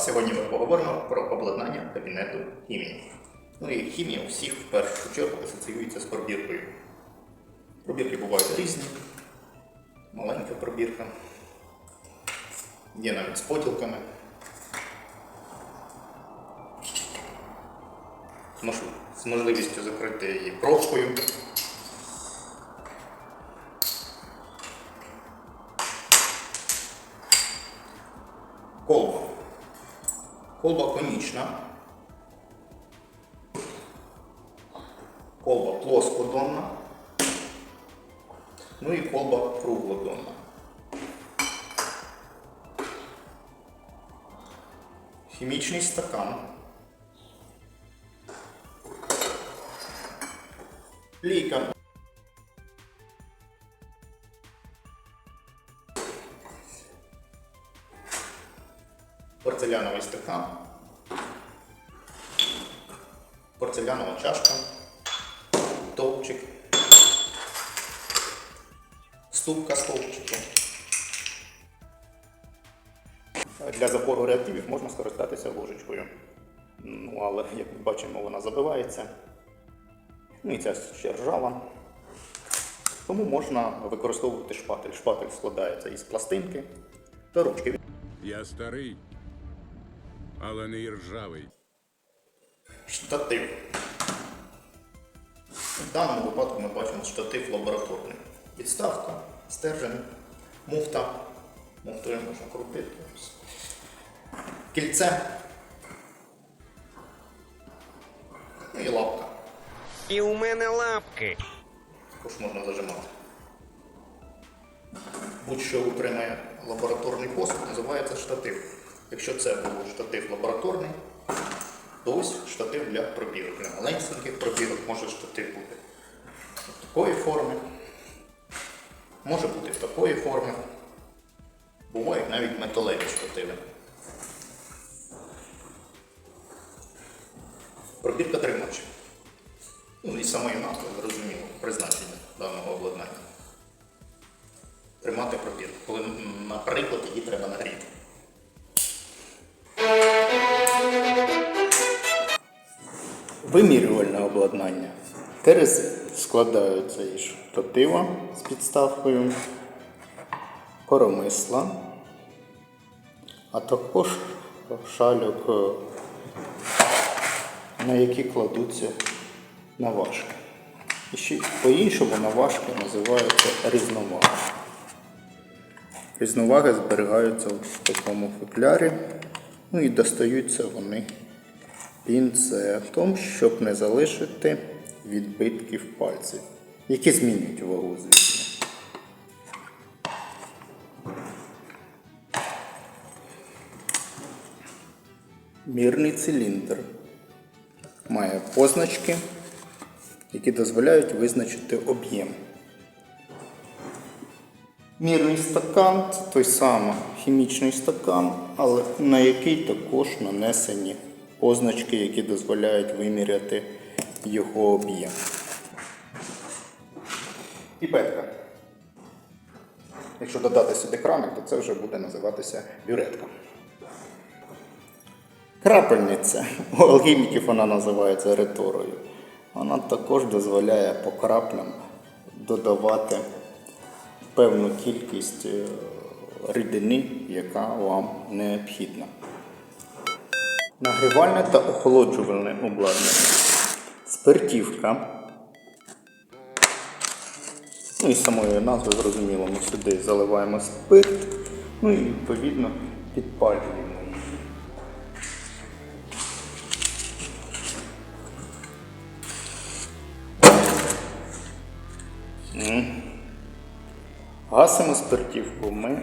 Сьогодні ми поговоримо про обладнання кабінету хімії. Ну і хімія у всіх в першу чергу асоціюється з пробіркою. Пробірки бувають різні, маленька пробірка, є навіть з поділками. З З можливістю закрити її пробкою. Колба конічна. Колба плоскодонна. Ну і колба круглодонна. Хімічний стакан. Лійка. Порцеляновий стакан. Порцелянова чашка. Товпчик. Ступка стовпчиком. Для забору реактивів можна скористатися ложечкою. Ну, але, як ми бачимо, вона забивається. Ну і ця ще ржава. Тому можна використовувати шпатель. Шпатель складається із пластинки та ручки. Я старий, але не іржавий. Штатив. В даному випадку ми бачимо штатив лабораторний. Підставка, стержень, муфта. Муфтою можна крутити. Кільце. Ну і лапка. І у мене лапки. Також можна зажимати. Будь-що утримує лабораторний посуд, називається штатив. Якщо це був штатив лабораторний, то ось штатив для пробірок. Для маленьких пробірок може штатив бути такої форми, може бути такої форми. Бувають навіть металеві штативи. Пробірка тримач. Ну і самої назви зрозуміло, призначення даного обладнання. Тримати пробір, коли, наприклад, її треба нагріти. Вимірювальне обладнання. Терези складаються із штатива з підставкою, коромисла, а також шальок, на які кладуться наважки. І ще по-іншому наважки називаються різноваги. Різноваги зберігаються в такому футлярі, ну і достаються вони пінцетом, щоб не залишити відбитків пальців, які змінюють вагу, звісно. Мірний циліндр має позначки, які дозволяють визначити об'єм. Мірний стакан це той самий хімічний стакан, але на який також нанесені позначки, які дозволяють виміряти його об'єм. Піпетка. Якщо додати сюди краник, то це вже буде називатися бюретка. Крапельниця. У алхіміків вона називається реторою. Вона також дозволяє по краплям додавати певну кількість е, рідини, яка вам необхідна. Нагрівальне та охолоджувальне обладнання. Спиртівка. Ну і з самої назви зрозуміло, ми сюди заливаємо спирт, ну і відповідно підпалюємо. Гасимо спиртівку ми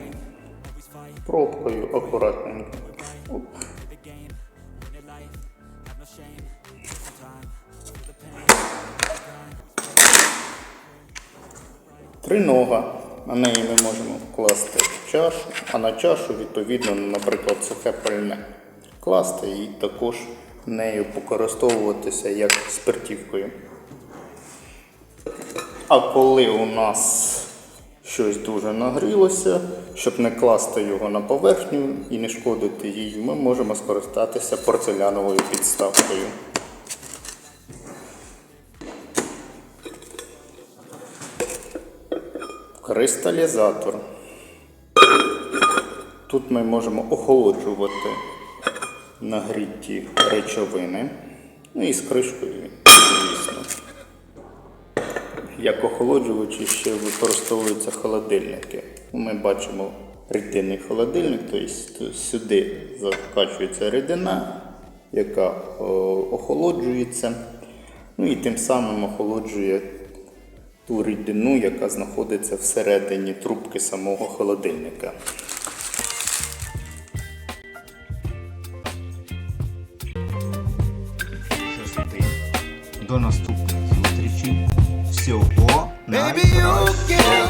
пробкою акуратненько. Тринога. На неї ми можемо класти чашу, а на чашу, відповідно, наприклад, сухе пальне. Класти і також нею покористовуватися як спиртівкою. А коли у нас щось дуже нагрілося, щоб не класти його на поверхню і не шкодити їй, ми можемо скористатися порцеляновою підставкою. Кристалізатор. Тут ми можемо охолоджувати нагріті речовини. Ну і з кришкою, звісно. Як охолоджувачі ще використовуються холодильники. Ми бачимо рідинний холодильник, тобто сюди закачується рідина, яка охолоджується, ну і тим самим охолоджує ту рідину, яка знаходиться всередині трубки самого холодильника. До наступних зустрічей. Всього найкращого!